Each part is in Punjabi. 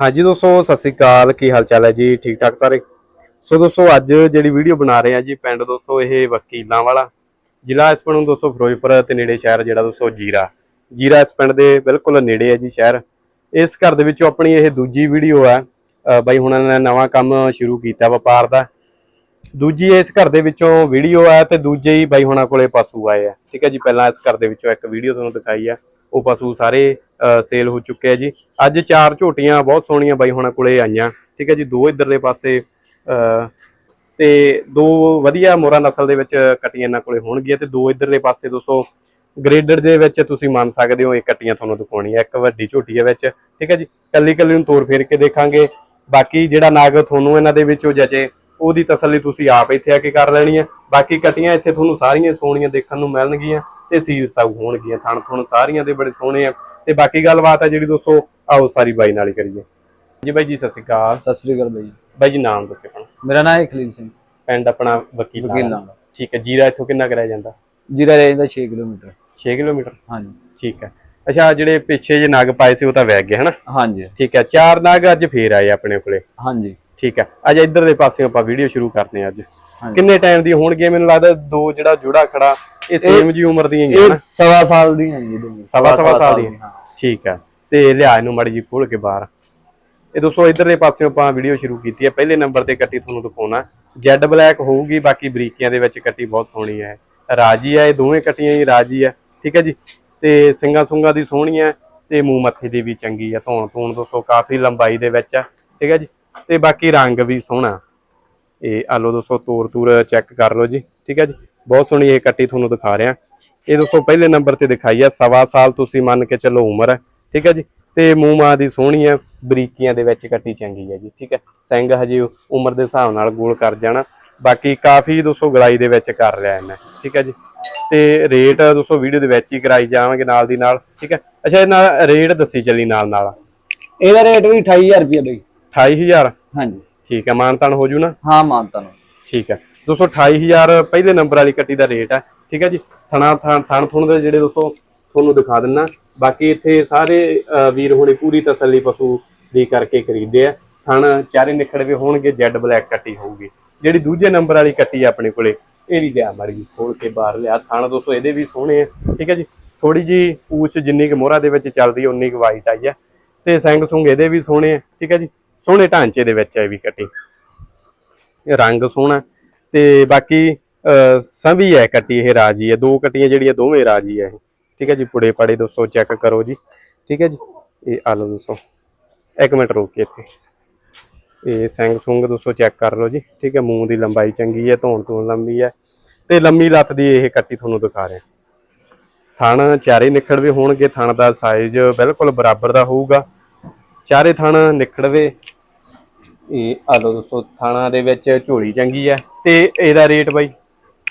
ਹਾਂਜੀ ਦੋਸਤੋ ਸਤਿ ਸ੍ਰੀ ਅਕਾਲ। ਕੀ ਹਾਲ ਚਾਲ ਹੈ ਜੀ? ਠੀਕ ਠਾਕ ਸਾਰੇ? ਸੋ ਦੋਸਤੋ ਅੱਜ ਜਿਹੜੀ ਵੀਡੀਓ ਬਣਾ ਰਹੇ ਆ ਜੀ ਪਿੰਡ ਦੋਸਤੋ ਇਹ ਵਕੀਲਾਂ ਵਾਲਾ। ਜ਼ਿਲ੍ਹਾ ਇਸ ਪਿੰਡ ਨੂੰ ਦੋਸਤੋ ਫਿਰੋਜ਼ਪੁਰ ਤੇ ਨੇੜੇ ਸ਼ਹਿਰ ਜਿਹੜਾ ਦੋਸਤੋ ਜੀਰਾ। ਜੀਰਾ ਇਸ ਪਿੰਡ ਦੇ ਬਿਲਕੁਲ ਨੇੜੇ ਹੈ ਜੀ ਸ਼ਹਿਰ। ਇਸ ਘਰ ਦੇ ਵਿੱਚੋਂ ਆਪਣੀ ਇਹ ਦੂਜੀ ਵੀਡੀਓ ਹੈ। ਅ, ਬਾਈ ਹੁਣਾਂ ਨੇ ਨਵਾਂ ਕੰਮ ਸ਼ੁਰੂ ਕੀਤਾ ਵਪਾਰ ਦਾ। ਦੂਜੀ ਇਸ ਘਰ ਦੇ ਵਿੱਚੋਂ ਵੀਡੀਓ ਹੈ ਤੇ ਦੂਜੇ ਹੀ ਬਾਈ ਹੁਣਾਂ ਕੋਲੇ ਪਸ਼ੂ ਆਏ ਆ। ਠੀਕ ਹੈ ਜੀ ਪਹਿਲਾਂ ਇਸ ਘਰ ਦੇ ਵਿੱਚੋਂ ਇੱਕ ਵੀਡੀਓ ਤੁਹਾਨੂੰ ਦਿਖਾਈ ਆ। ਉਹ ਪਸ਼ੂ ਸਾਰੇ ਸੇਲ ਹੋ ਚੁੱਕੇ ਆ ਜੀ। ਅੱਜ ਚਾਰ ਝੋਟੀਆਂ ਬਹੁਤ ਸੋਹਣੀਆਂ ਬਾਈ ਹੋਣਾ ਕੋਲੇ ਆਈਆਂ। ਠੀਕ ਹੈ ਜੀ ਦੋ ਇਧਰਲੇ ਪਾਸੇ ਅ, ਤੇ ਦੋ ਵਧੀਆ ਮੋਰਾ ਨਸਲ ਦੇ ਵਿੱਚ ਕਟੀਆਂ ਇਹਨਾਂ ਕੋਲੇ ਹੋਣਗੀਆਂ ਤੇ ਦੋ ਇਧਰਲੇ ਪਾਸੇ ਦੋਸਤੋ ਗ੍ਰੇਡਡ ਦੇ ਵਿੱਚ ਤੁਸੀਂ ਮੰਨ ਸਕਦੇ ਹੋ ਇਹ ਕਟੀਆਂ ਤੁਹਾਨੂੰ ਦਿਖਾਉਣੀਆਂ। ਇੱਕ ਵੱਡੀ ਝੋਟੀ ਹੈ ਵਿੱਚ। ਠੀਕ ਹੈ ਜੀ ਕੱਲੀ ਕੱਲੀ ਨੂੰ ਤੋਰ ਫੇਰ ਕੇ ਦੇਖਾਂਗੇ। ਬਾਕੀ ਜਿਹੜਾ ਨਾਗ ਤੁਹਾਨੂੰ ਇਹਨਾਂ ਦੇ ਵਿੱਚੋਂ ਜਚੇ ਉਹਦੀ ਤਸੱਲੀ ਤੁਸੀਂ ਆਪ ਇੱਥੇ ਆ ਕੇ ਕਰ ਲੈਣੀ ਹੈ। ਬਾਕੀ ਕਟੀਆਂ ਇੱਥੇ ਤੁਹਾਨੂੰ ਸਾਰੀਆਂ ਸੋਹਣੀਆਂ ਦੇਖਣ ਨੂੰ ਮਿਲਣਗੀਆਂ ਤੇ ਸੀਲ ਸਾਊ ਹੋਣਗੀਆਂ। ਥਣ ਥਣ ਸਾਰੀਆਂ ਦੇ ਬੜੇ ਸੋਹਣੇ ਆ। ਤੇ ਬਾਕੀ ਗੱਲਬਾਤ ਹੈ ਜਿਹੜੀ ਦੋਸਤੋ ਆਓ ਸਾਰੀ ਬਾਈ ਨਾਲ ਹੀ ਕਰੀਏ। ਜੀ ਬਾਈ ਜੀ ਸਤਿ ਸ਼੍ਰੀ ਅਕਾਲ। ਸਤਿ ਸ੍ਰੀ ਅਕਾਲ ਬਾਈ ਬਾਈ ਜੀ ਨਾਮ ਦੱਸਿਓ ਆਪਣਾ। ਮੇਰਾ ਨਾਮ ਹੈ ਖਲੀਲ ਸਿੰਘ। ਪਿੰਡ ਆਪਣਾ ਵਕੀਲ ਵਕੀਲਾਂ ਦਾ ਠੀਕ ਹੈ ਜੀਰਾ ਇੱਥੋਂ ਕਿੰਨਾ ਕਰਿਆ ਜਾਂਦਾ? ਜੀਰਾ ਰੇਂਜ ਦਾ 6 ਕਿਲੋਮੀਟਰ। 6 ਕਿਲੋਮੀਟਰ? ਹਾਂਜੀ। ਠੀਕ ਹੈ। ਅੱਛਾ ਜਿਹੜੇ ਪਿੱਛੇ ਜੇ ਨਗ ਪਾਏ ਸੀ ਉਹ ਤਾਂ ਵਗ ਗਏ ਹਨਾ? ਹਾਂਜੀ। ਠੀਕ ਹੈ ਚਾਰ ਨਗ ਅੱਜ ਫੇਰ ਆਏ ਆਪਣੇ ਕੋਲੇ। ਹਾਂਜੀ। ਠੀਕ ਹੈ ਅੱਜ ਇੱਧਰ ਦੇ ਪਾਸੇ ਆਪਾਂ ਵੀਡੀਓ ਸ਼ੁਰੂ ਕਰਦੇ ਹਾਂ ਅੱਜ। ਹਾਂਜੀ। ਕਿੰਨੇ ਟਾਈਮ ਦੀ ਹੋਣਗੇ? ਮੈਨੂੰ ਲੱਗਦਾ ਦੋ ਜਿਹੜਾ ਜੋੜਾ ਖੜਾ ਇਹ ਸੇਮ ਜੀ ਉਮਰ ਦੀਆਂ ਹੀ ਹੈ ਇਹ ਨਾ। ਸਵਾ ਸਾਲ ਦੀ ਹੈ ਜੀ ਦੋਨੋਂ। ਸਵਾ ਸਵਾ ਸਾਲ ਦੀ ਹਾਂ। ਠੀਕ ਹੈ ਤੇ ਲਿਆ ਇਹਨੂੰ ਮੜੀ ਜੀ ਖੋਲ ਕੇ ਬਾਹਰ। ਇਹ ਦੋਸਤੋ ਇਧਰਲੇ ਪਾਸੇ ਆਪਾਂ ਵੀਡੀਓ ਸ਼ੁਰੂ ਕੀਤੀ ਹੈ ਪਹਿਲੇ ਨੰਬਰ ਤੇ ਕੱਟੀ ਤੁਹਾਨੂੰ ਦਿਖਾਉਣਾ। ਜੈਡ ਬਲੈਕ ਹੋਊਗੀ ਬਾਕੀ ਬਰੀਕੀਆਂ ਦੇ ਵਿੱਚ ਕੱਟੀ ਬਹੁਤ ਸੋਹਣੀ ਹੈ ਰਾਜੀ ਹੈ ਇਹ ਦੋਵੇਂ ਕੱਟੀਆਂ ਹੀ ਰਾਜੀ ਹੈ ਠੀਕ ਹੈ ਜੀ? ਤੇ ਸਿੰਗਾ ਸੁੰਗਾ ਦੀ ਸੋਹਣੀ ਹੈ ਤੇ ਮੂੰਹ ਮੱਥੇ ਦੀ ਵੀ ਚੰਗੀ ਹੈ ਧੌਣ ਧੂਣ ਦੋਸਤੋ ਕਾਫੀ ਲੰਬਾਈ ਦੇ ਵਿੱਚ ਹੈ ਠੀਕ ਹੈ ਜੀ? ਤੇ ਬਾਕੀ ਰੰਗ ਵੀ ਸੋਹਣਾ। ਇਹ ਆ ਲਓ ਦੋਸਤੋ ਤੂਰ ਤੂਰ ਚੈੱਕ ਕਰ ਲਓ ਜੀ। ਠੀਕ ਹੈ ਜੀ? ਬਹੁਤ ਸੋਹਣੀ ਇਹ ਕੱਟੀ ਤੁਹਾਨੂੰ ਦਿਖਾ ਰਿਹਾ। ਇਹ ਦੋਸਤੋ ਪਹਿਲੇ ਨੰਬਰ ਤੇ ਦਿਖਾਈ ਹੈ ਸਵਾ ਸਾਲ ਤੁਸੀਂ ਮੰਨ ਕੇ ਚੱਲੋ ਉਮਰ ਹੈ ਠੀਕ ਹੈ ਜੀ? ਤੇ ਮੂੰਹ ਮਾਂ ਦੀ ਸੋਹਣੀ ਹੈ ਬਰੀਕੀਆਂ ਦੇ ਵਿੱਚ ਕੱਟੀ ਚੰਗੀ ਹੈ ਜੀ ਠੀਕ ਹੈ? ਸਿੰਘ ਹਜੇ ਉਮਰ ਦੇ ਹਿਸਾਬ ਨਾਲ ਗੋਲ ਕਰ ਜਾਣਾ। ਬਾਕੀ ਕਾਫੀ ਦੋਸਤੋ ਗਲਾਈ ਦੇ ਵਿੱਚ ਕਰ ਲਿਆ ਇਹਨੇ ਠੀਕ ਹੈ ਜੀ? ਤੇ ਰੇਟ ਦੋਸਤੋ ਵੀਡੀਓ ਦੇ ਵਿੱਚ ਹੀ ਕਰਾਈ ਜਾਵਾਂਗੇ ਨਾਲ ਦੀ ਨਾਲ ਠੀਕ ਹੈ? ਅੱਛਾ ਇਹ ਨਾਲ ਰੇਟ ਦੱਸੀ ਚੱਲੀ ਨਾਲ ਨਾਲ। ਇਹਦਾ ਰੇਟ ਵੀ 28000 ਰੁਪਏ ਬਾਈ। 28000 ਹਾਂਜੀ। ਠੀਕ ਹੈ ਮਾਨਤਾਨ ਹੋ ਜੂ ਨਾ? ਹਾਂ ਮਾਨਤਾ ਨੂੰ ਠੀਕ ਹੈ। ਦੋਸਤੋ 28000 ਪਹਿਲੇ ਨੰਬਰ ਵਾਲੀ ਕੱਟੀ ਦਾ ਰੇਟ ਹੈ ਠੀਕ ਹੈ ਜੀ? ਥਣਾ ਥਣ ਥਣ ਥੁਣ ਦੇ ਜਿਹੜੇ ਦੋਸਤੋ, ਤੁਹਾਨੂੰ ਦਿਖਾ ਦਿੰਨਾ। ਬਾਕੀ ਇੱਥੇ ਸਾਰੇ ਵੀਰ ਹੁਣੇ ਪੂਰੀ ਤਸੱਲੀ ਪਸ਼ੂ ਦੀ ਕਰਕੇ ਖਰੀਦਦੇ ਆ। ਥਣ ਚਾਰੇ ਨਿਖੜਵੇ ਹੋਣਗੇ, ਜੈਡ ਬਲੈਕ ਕੱਟੀ ਹੋਊਗੀ। ਜਿਹੜੀ ਦੂਜੇ ਨੰਬਰ ਵਾਲੀ ਕੱਟੀ ਆ ਆਪਣੇ ਕੋਲੇ, ਇਹ ਵੀ ਲਿਆ ਮੜੀ ਖੋਲ ਕੇ ਬਾਹਰ ਲਿਆ। ਥਣ ਦੋਸਤੋ, ਇਹਦੇ ਵੀ ਸੋਹਣੇ ਆ। ਠੀਕ ਹੈ ਜੀ? ਥੋੜੀ ਜੀ ਪੂਛ ਜਿੰਨੀ ਕੁ ਮੋਹਰਾ ਦੇ ਵਿੱਚ ਚੱਲਦੀ ਹੈ ਉਨੀ ਕੁ ਵਾਈਟ ਆਈ ਹੈ ਤੇ ਸਿੰਘ ਸੁੰਗ ਇਹਦੇ ਵੀ ਸੋਹਣੇ ਆ। ਠੀਕ ਹੈ ਜੀ? ਸੋਹਣੇ ਢਾਂਚੇ ਦੇ ਵਿੱਚ ਹੈ ਵੀ ਕੱਟੀ। ਰੰਗ ਸੋਹਣਾ। ਤੇ ਬਾਕੀ ਅਹ, ਸੰਭੀ ਹੈ ਕੱਟੀ ਇਹ ਰਾਜੀ ਹੈ। ਦੋ ਕੱਟੀਆਂ ਜਿਹੜੀਆਂ ਦੋਵੇਂ ਰਾਜੀ ਹੈ ਇਹ। ਠੀਕ ਹੈ ਜੀ ਪੁੜੇ ਪਾੜੇ ਦੋਸਤੋ ਚੈੱਕ ਕਰੋ ਜੀ। ਠੀਕ ਹੈ ਜੀ ਇਹ ਆ ਲਓ ਦੋਸਤੋ ਇੱਕ ਮਿੰਟ ਰੁਕ ਕੇ ਇੱਥੇ। ਇਹ ਸਿੰਘ ਸੁੰਗ ਦੋਸਤੋ ਚੈੱਕ ਕਰ ਲਓ ਜੀ। ਠੀਕ ਹੈ ਮੂੰਹ ਦੀ ਲੰਬਾਈ ਚੰਗੀ ਹੈ ਧੌਣ ਧੌਣ ਲੰਬੀ ਹੈ। ਤੇ ਲੰਮੀ ਲੱਤ ਦੀ ਇਹ ਕੱਟੀ ਤੁਹਾਨੂੰ ਦਿਖਾ ਰਿਹਾ। ਥਣ ਚਾਰੇ ਨਿਖੜਵੇ ਹੋਣਗੇ ਥਣ ਦਾ ਸਾਈਜ਼ ਬਿਲਕੁਲ ਬਰਾਬਰ ਦਾ ਹੋਊਗਾ। ਚਾਰੇ ਥਣ ਨਿਖੜਵੇ। ਇਹ ਆ ਲਓ ਦੋਸਤੋ ਥਾਣਾ ਦੇ ਵਿੱਚ ਝੋਲੀ ਚੰਗੀ ਹੈ ਤੇ ਇਹਦਾ ਰੇਟ ਬਾਈ?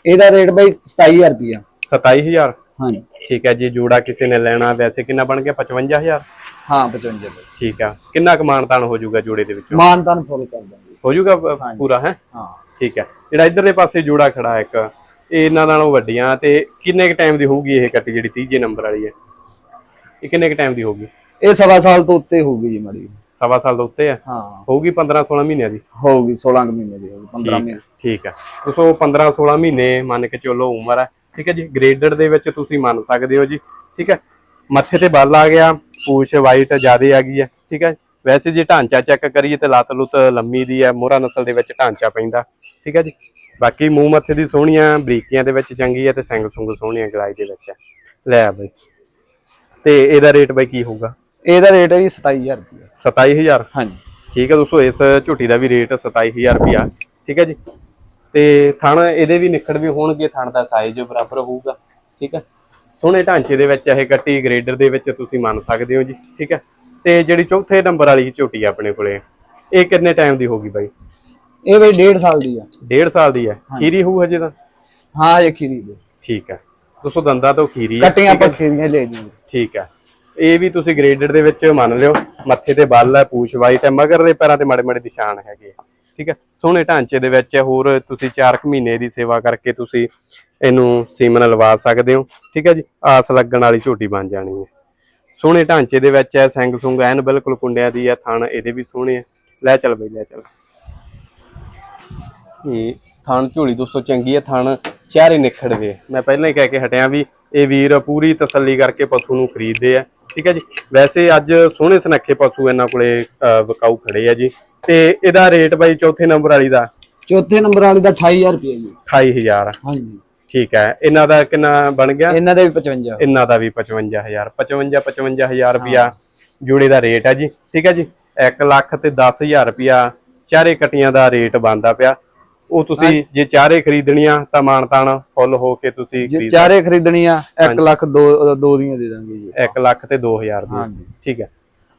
ਇਹਦਾ ਰੇਟ ਬਾਈ 27000 ਰੁਪਏ 27000 ਹਾਂਜੀ। ਠੀਕ ਹੈ ਜੀ ਜੋੜਾ ਕਿਸੇ ਨੇ ਲੈਣਾ ਵੈਸੇ ਕਿੰਨਾ ਬਣ ਗਿਆ? 55000 ਹਾਂ 55 ਬਾਈ। ਠੀਕ ਆ। ਕਿੰਨਾ ਕੁ ਮਾਨਤਾਨ ਹੋ ਜਾਊਗਾ ਜੋੜੇ ਦੇ ਵਿੱਚੋਂ? ਮਾਨਤਾ ਨੂੰ ਫੁੱਲ ਕਰ ਦਾਂਗੇ। ਹੋ ਜਾਊਗਾ ਪੂਰਾ ਹੈ? ਹਾਂ। ਠੀਕ ਹੈ ਜਿਹੜਾ ਇਧਰਲੇ ਪਾਸੇ ਜੋੜਾ ਖੜਾ ਇੱਕ ਇਹ ਇਹਨਾਂ ਨਾਲੋਂ ਵੱਡੀਆਂ ਤੇ ਕਿੰਨੇ ਕ ਟਾਈਮ ਦੀ ਹੋਊਗੀ ਇਹ ਕੱਟੀ ਜਿਹੜੀ ਤੀਜੇ ਨੰਬਰ ਵਾਲੀ ਹੈ? ਇਹ ਕਿੰਨੇ ਕ ਟਾਈਮ ਦੀ ਹੋਊਗੀ? ਇਹ ਸਵਾ ਸਾਲ ਤੋਂ ਉੱਤੇ ਹੋਊਗੀ ਜੀ ਮੜੀ ਸਵਾ ਸਾਲ ਤੋਂ ਉੱਤੇ ਆ। ਹਾਂ। ਹੋਊਗੀ 15 16 ਮਹੀਨਿਆਂ ਦੀ। ਹੋਊਗੀ 16 ਕੁ ਮਹੀਨੇ ਦੀ ਹੋਊਗੀ 15 ਮਹੀਨੇ ਠੀਕ ਹੈ ਦੋਸਤੋ 15 16 ਮਹੀਨੇ ਮੰਨ ਕੇ ਚੱਲੋ ਉਮਰ ਹੈ ਠੀਕ ਹੈ ਜੀ? ਗ੍ਰੇਡਡ ਦੇ ਵਿੱਚ ਤੁਸੀਂ ਮੰਨ ਸਕਦੇ ਹੋ ਜੀ ਠੀਕ ਹੈ ਮੱਥੇ ਤੇ ਬੱਲ ਆ ਗਿਆ ਪੂਛ ਵਾਈਟ ਜ਼ਿਆਦੇ ਆ ਗਈ ਹੈ ਠੀਕ ਹੈ ਵੈਸੇ ਜੇ ਢਾਂਚਾ ਚੈੱਕ ਕਰੀਏ ਤੇ ਲੱਤ ਲੁੱਤ ਲੰਮੀ ਦੀ ਹੈ ਮੋਹਰਾ ਨਸਲ ਦੇ ਵਿੱਚ ਢਾਂਚਾ ਪੈਂਦਾ ਠੀਕ ਹੈ ਜੀ? ਬਾਕੀ ਮੂੰਹ ਮੱਥੇ ਦੀ ਸੋਹਣੀਆਂ ਬਰੀਕੀਆਂ ਦੇ ਵਿੱਚ ਚੰਗੀ ਹੈ ਤੇ ਸਿੰਗ ਸੁੰਗ ਸੋਹਣੀਆਂ ਗਲਾਈ ਦੇ ਵਿੱਚ ਹੈ ਲੈ ਬਈ। ਤੇ ਇਹਦਾ ਰੇਟ ਬਈ ਕੀ ਹੋਊਗਾ? ਇਹਦਾ ਰੇਟ ਹੈ ਜੀ 27000 ਰੁਪਏ 27000 ਹਾਂਜੀ। ਠੀਕ ਹੈ ਦੋਸਤੋ ਇਸ ਝੁੱਟੀ ਦਾ ਵੀ ਰੇਟ 27000 ਰੁਪਿਆ ਠੀਕ ਹੈ ਜੀ? ਤੇ ਥਣ ਇਹਦੇ ਵੀ ਨਿਖੜ ਵੀ ਹੋਣਗੇ ਥਣ ਦਾ ਸਾਈਜ਼ ਬਰਾਬਰ ਹੋਊਗਾ। ਠੀਕ ਹੈ? ਸੋਹਣੇ ਢਾਂਚੇ ਦੇ ਵਿੱਚ ਇਹ ਕੱਟੀ ਗ੍ਰੇਡਰ ਦੇ ਵਿੱਚ ਤੁਸੀਂ ਮੰਨ ਸਕਦੇ ਹੋ ਜੀ। ਠੀਕ ਹੈ? ਤੇ ਜਿਹੜੀ ਚੌਥੇ ਨੰਬਰ ਵਾਲੀ ਝੋਟੀ ਆ ਆਪਣੇ ਕੋਲੇ ਇਹ ਕਿੰਨੇ ਟਾਈਮ ਦੀ ਹੋਗੀ ਬਾਈ? ਇਹ ਬਈ 1.5 ਸਾਲ ਦੀ ਆ। 1.5 ਸਾਲ ਦੀ ਹੈ ਖੀਰੀ ਹੋਊ ਹਜੇ ਤਾਂ? ਹਾਂ ਇਹ ਖੀਰੀ ਦੇ। ਠੀਕ ਹੈ। ਦੋਸਤੋ ਦੰਦਾਂ ਤੋਂ ਖੀਰੀ ਕਟੀਆਂ ਆਪਾਂ ਖੀਰੀਆਂ ਲੈ ਜੀ ਠੀਕ ਹੈ। ਇਹ ਵੀ ਤੁਸੀਂ ਗ੍ਰੇਡਡ ਦੇ ਵਿੱਚ ਮੰਨ ਲਿਓ, ਮੱਥੇ ਤੇ ਬੱਲ ਹੈ, ਪੂਛ ਵਾਈਟ ਹੈ, ਮਗਰ ਦੇ ਪੈਰਾਂ ਤੇ ਮਾੜੇ ਮਾੜੇ ਨਿਸ਼ਾਨ ਹੈਗੇ ਠੀਕ ਹੈ? ਸੋਹਣੇ ਢਾਂਚੇ ਦੇ ਵਿੱਚ ਹੋਰ ਤੁਸੀਂ 4 ਮਹੀਨੇ ਦੀ ਸੇਵਾ ਕਰਕੇ ਤੁਸੀਂ ਇਹਨੂੰ ਸੀਮਨ ਲਵਾ ਸਕਦੇ ਹੋ, ਠੀਕ ਹੈ ਜੀ? ਆਸ ਲੱਗਣ ਵਾਲੀ ਝੋਟੀ ਬਣ ਜਾਣੀ ਹੈ। ਸੋਹਣੇ ਢਾਂਚੇ ਦੇ ਵਿੱਚ ਹੈ ਸਿੰਘ ਸੁੰਗ ਐਨ ਬਿਲਕੁਲ ਕੁੰਡਿਆਂ ਦੀ ਹੈ, ਥਣ ਇਹਦੇ ਵੀ ਸੋਹਣੇ ਆ। ਲੈ ਚੱਲ ਬਈ, ਲੈ ਚੱਲ। ਇਹ ਥਣ ਝੋਲੀ ਦੋਸਤੋ ਚੰਗੀ ਹੈ, ਥਣ ਚਾਰੇ ਨਿਖੜਵੇ। ਮੈਂ ਪਹਿਲਾਂ ਹੀ ਕਹਿ ਕੇ ਹਟਿਆ ਵੀ ਇਹ ਵੀਰ ਪੂਰੀ ਤਸੱਲੀ ਕਰਕੇ ਪਸ਼ੂ ਨੂੰ ਖਰੀਦਦੇ ਆ ਠੀਕ ਹੈ ਜੀ। ਵੈਸੇ ਅੱਜ ਸੋਹਣੇ ਸੁਨੱਖੇ ਪਸ਼ੂ ਇਹਨਾਂ ਕੋਲੇ ਵਿਕਾਊ ਖੜੇ ਆ ਜੀ। ਤੇ ਇਹਦਾ ਰੇਟ ਬਾਈ ਚੌਥੇ ਨੰਬਰ ਵਾਲੀ ਦਾ? ਚੌਥੇ ਨੰਬਰ ਵਾਲੀ ਦਾ 28000 ਰੁਪਏ ਜੀ। 28000 ਹਾਂਜੀ। ਠੀਕ ਹੈ। ਇਹਨਾਂ ਦਾ ਕਿੰਨਾ ਬਣ ਗਿਆ? ਇਹਨਾਂ ਦੇ ਵੀ 55 ਇਹਨਾਂ ਦਾ ਵੀ 55000 55 55000 ਰੁਪਿਆ ਜੋੜੇ ਦਾ ਰੇਟ ਹੈ ਜੀ ਠੀਕ ਹੈ ਜੀ। 1 ਲੱਖ ਤੇ 10000 ਰੁਪਿਆ ਚਾਰੇ ਕਟੀਆਂ ਦਾ ਰੇਟ ਬਣਦਾ ਪਿਆ। ਉਹ ਤੁਸੀਂ ਜੇ ਚਾਰੇ ਖਰੀਦਣੀਆਂ ਤਾਂ ਮਾਨਤਾਨ ਫੁੱਲ ਹੋ ਕੇ ਤੁਸੀਂ ਜੇ ਚਾਰੇ ਖਰੀਦਣੀਆਂ 1 ਲੱਖ ਦੋ ਦੋ ਦੀਆਂ ਦੇ ਦਾਂਗੇ ਜੀ 1 ਲੱਖ ਤੇ 2000 ਦੀ ਹਾਂਜੀ। ਠੀਕ ਹੈ।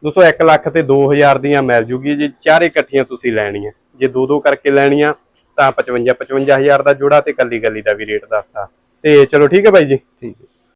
ਦੋਸਤੋ 1 ਲੱਖ ਤੇ 2000 ਦੀਆਂ ਮਿਲ ਜੂਗੀ ਜੇ। ਚਾਰੇ ਇਕੱਠੀਆਂ ਤੁਸੀਂ ਲੈਣੀਆਂ। ਜੇ ਦੋ ਦੋ ਕਰਕੇ ਲੈਣੀਆਂ ਤਾਂ 55 55000 ਦਾ ਜੋੜਾ ਤੇ ਕੱਲੀ ਕੱਲੀ ਦਾ ਵੀ ਰੇਟ ਦੱਸਦਾ ਤੇ ਚਲੋ ਠੀਕ ਹੈ ਬਾਈ ਜੀ। ਠੀਕ ਹੈ।